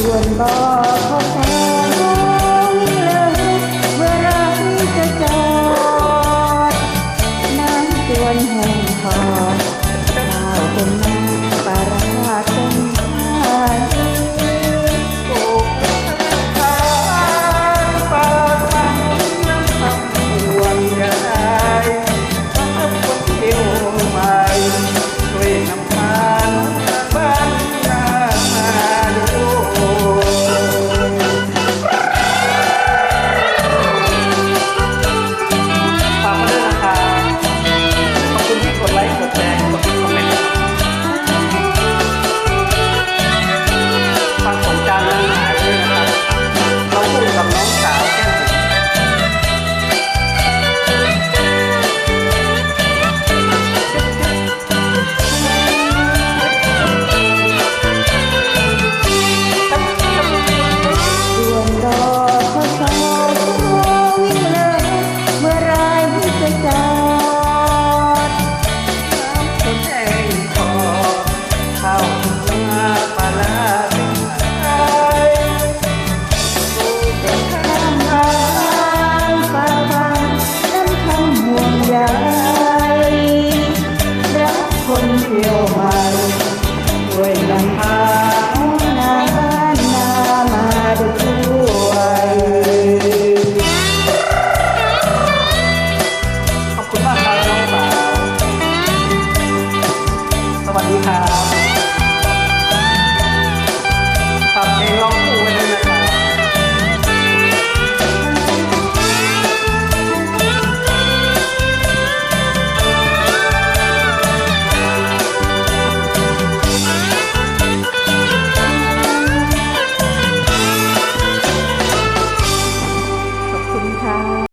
수고하셨습니다. ขอบคุณมากครับน้องสาวสวัสดีครับ